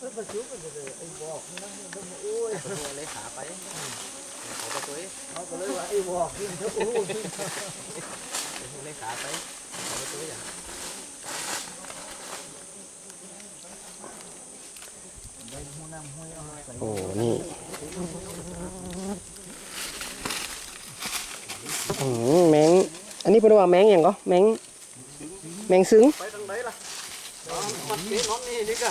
ประชุมกันเลยไอ้บอกนี่นะมันโอ้ยตัวเลยขาไปเขาไปตัวเขาก็เลยว่าไอ้บอกนี่มันโอ้ยเลยขาไปเขาไปตัวอย่างใบหูน้ำห้วยเอามาใส่โอ้นี่แมง อันนี้เป็นว่าแมงอย่างก็แมง แมงซึ้งไปทางไหนล่ะมันนี่น้องนี่นี่ก็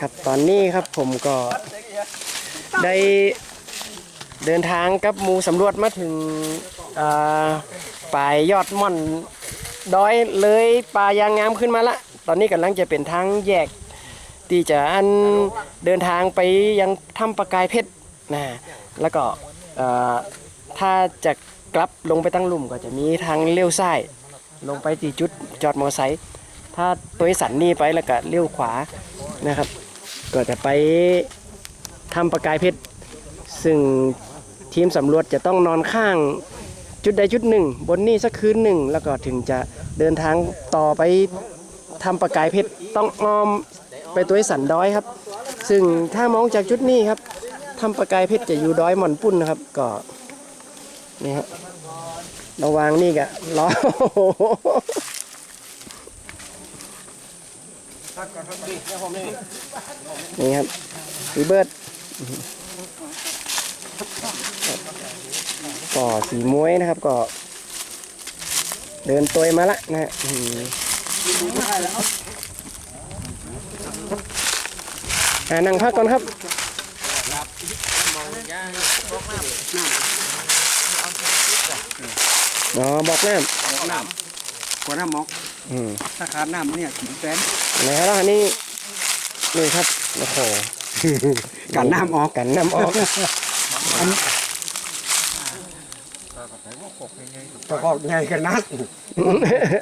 ครับตอนนี้ครับผมก็ได้เดินทางกับหมูสำรวจมาถึงอ่าปลายยอดม่อนดอยเลยป่ายางงามขึ้นมาละ ตอนนี้กำลังจะเป็นทางแยกที่จะอันเดินทางไปยังถ้ำประกายเพชรนะแล้วก็ถ้าจะกลับลงไปตั้งหลุมก็จะมีทางเลี้ยวซ้าย ลงไปที่จุดจอดมอเตอร์ไซค์ ถ้าตัวสันนี่ไปแล้วก็เลี้ยวขวานะครับ ก็จะไปถ้ำประกายเพชร ซึ่งทีมสำรวจจะต้องนอนข้างจุดใดจุดหนึ่ง บนนี่สักคืนหนึ่ง แล้วก็ถึงจะเดินทางต่อไปทำประกายเพชรต้องอ้อมไปตัวสันดอยครับ ซึ่งถ้ามองจากจุดนี้ครับทำประกายเพชรจะอยู่ดอยหม่อนปุ้นนะครับก็นี่ครับระวางนี่กะล้อ นี่ครับรีเบิร์ดก็สีม้วยนะครับก็เดินตัวมาละนะฮะอืมอ่านั่งพักก่อนครับมองย่างอ๋อบอกน้น้ำ กว่าน้ำมอกำอืมถ้าขาดน้ำเนี่ยกินแฟนไหนครับอันนี้นี่ครับโอ้โหกันน้ำออกกันน้ำออกประกอบไงกันนัก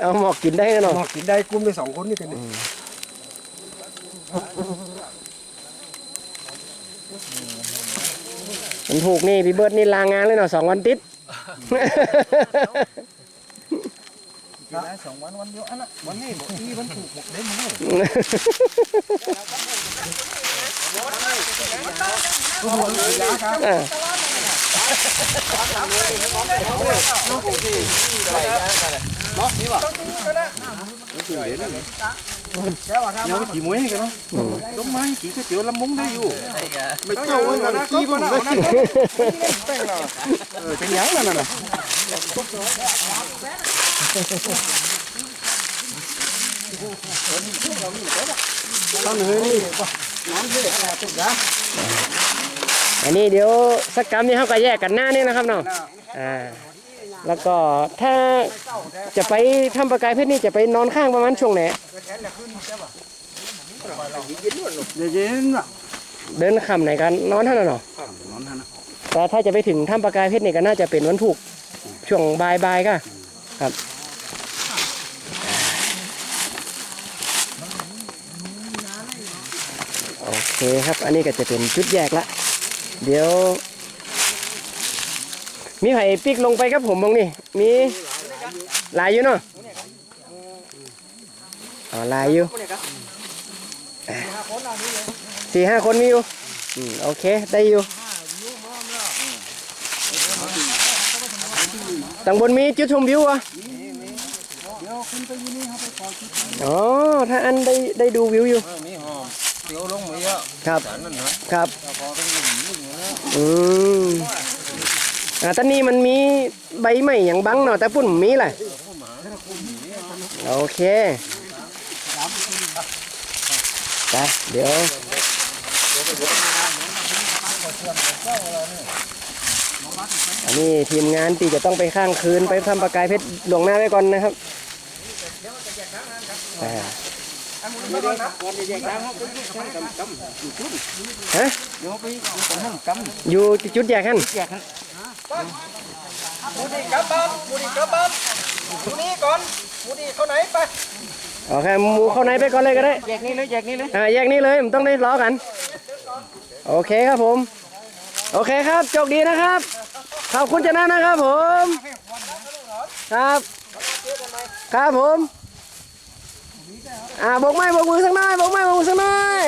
เอาหมอกกินได้กันเนาะมอกกินได้กุ้มได้สองคนนี่กันนี่มันถูกนี่พี่เบิร์ดนี่ลางานเลยเนาะสองวันติดสอง วันวันเดียวอันน่ะวันนี้บอกอีวันถูกหมกเด้งเลยโอ้โหยาครับอ่าเดี๋ยวขี่มวยกันเนาะต้มไม้ขี่ก๋วยเตี๋ยวลำมุ้งได้อยู่ไอ้กะไม่เจ้าเว้ยนะกี่คนเลยเออเป็นยังนั่นน่ะต้ อันนี้เดี๋ยวสักกรรมนี้เขาก็แยกกันหน้านี่นะครับเนาะอ่าแล้วก็ถ้าจะไปทำประกายเพชรนี่จะไปนอนข้างประมาณช่วงไหนเย็นเดินค่ำไหนกันนอนท่านั้นเนาะนอนท่านะแต่ถ้าจะไปถึงถ้ำประกายเพชรนี่ก็น่าจะเป็นวันถูกช่วงบ่ายบ่ายๆก็ครับโอ เคครับ อันนี้ก็จะเป็นจุดแยกละ เดี๋ยว มีไผ่ปิกลงไปครับผมมองนี่ มีหลายอยู่เนาะอ๋อหลายอยู่สี่ห้าคนมีอยู่อืมโอเค ได้อยู่ตังบนมีจุดชมวิวอะอ๋อ ถ้าอันได้ได้ดูวิวอยู่มีหอมียวลงมาเยอะครับสารนั่นนะครับพอเป็นหลุมลึกนะอืมอ่าตอนนี้มันมีใบไม้อย่างบังเนาะแต่ปุ่นมีแหละโอเคไปเดี๋ยวอันนี้ทีมงานที่จะต้องไปข้างคืนไปทำประกายเพชรหลวงหน้าไว้ก่อนนะครับ อ่าก่อนจะแยกทางเขาไปกำกำอยู่ชุ่มฮะเดี๋ยวไปกำห้องกำอยู่จุดแยกกันแยกกันมูดีกลับบ้านมูดีกลับบ้านมูนี่ก่อนมูดีเข้าไหนไปโอเคหมูเข้าในไปก่อนเลยก็ได้แยกนี่เลยแยกนี่เลยอ่าแยกนี้เลยมันต้องได้ล้อกัน โอเคครับผม โอเคครับโชคดีนะครับขอบคุณเจานะนะครับผม ครับเจอกันใหม่ครับผม อ่าโบกไม้โบกมือสักหน่อยโบกไม้โบกมือสักหน่อย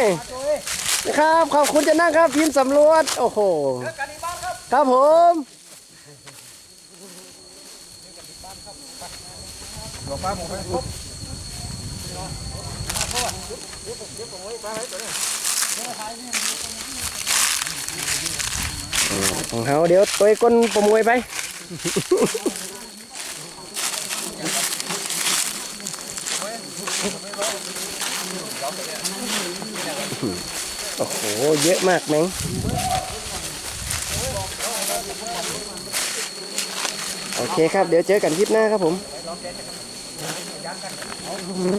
นะครับ ขอบคุณจะนั่งครับทีมสำรวจ โอ้โหเจอกันอีบ้านครับครับผมหลวงป้าหมูไปครบของเขาเดี๋ยวตัวก้นประมวยไป โอ้โห เยอะมากแมงโอเคครับ เดี๋ยวเจอกันคลิปหน้าครับผม